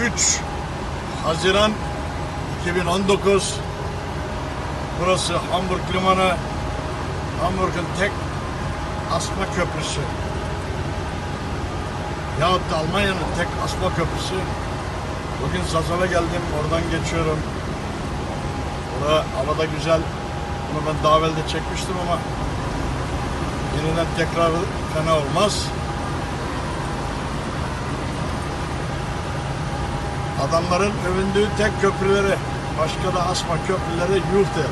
3 Haziran 2019 Burası Hamburg Limanı. Hamburg'un tek asma köprüsü. Yahut da Almanya'nın tek asma köprüsü. Bugün Sazal'a geldim oradan geçiyorum. Bura havada güzel. Bunu ben daha evvel de çekmiştim ama yeniden tekrar fena olmaz. Adamların övündüğü tek köprüleri, başka da asma köprüleri Yulte.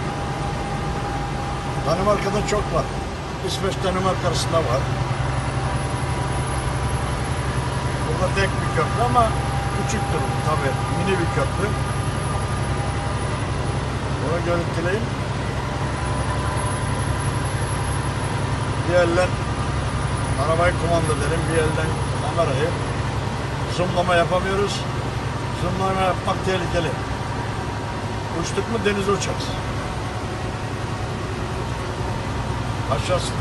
Danimarka'da çok var. İsveç Danimarka arasında var. Burada tek bir köprü ama küçüktür tabi. Mini bir köprü. Bunu görüntüleyeyim. Bir elden arabayı kumanda edelim, bir elden kamerayı. Zoomlama yapamıyoruz. Zoomlama yapmak tehlikeli. Uçtuk mu denize uçarız. Aşağısı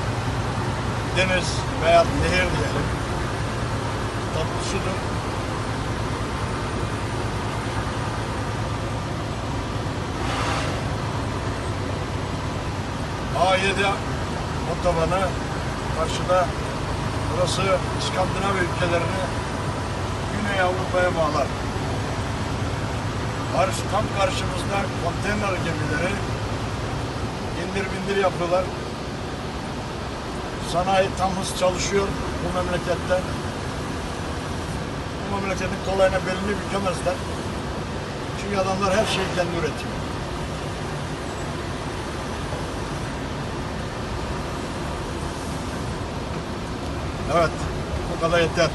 deniz veya nehir diyelim. Tatlı sudur. A7 otobanı karşıda burası İskandinav ülkelerini Güney Avrupa'ya bağlar. Karşı, tam karşımızda konteyner gemileri indir bindir yapıyorlar. Sanayi tam hız çalışıyor bu memlekette. Bu memleketin kolayına belini bükemezler. Çünkü adamlar her şeyi kendi üretiyor. Evet, bu kadar yeter.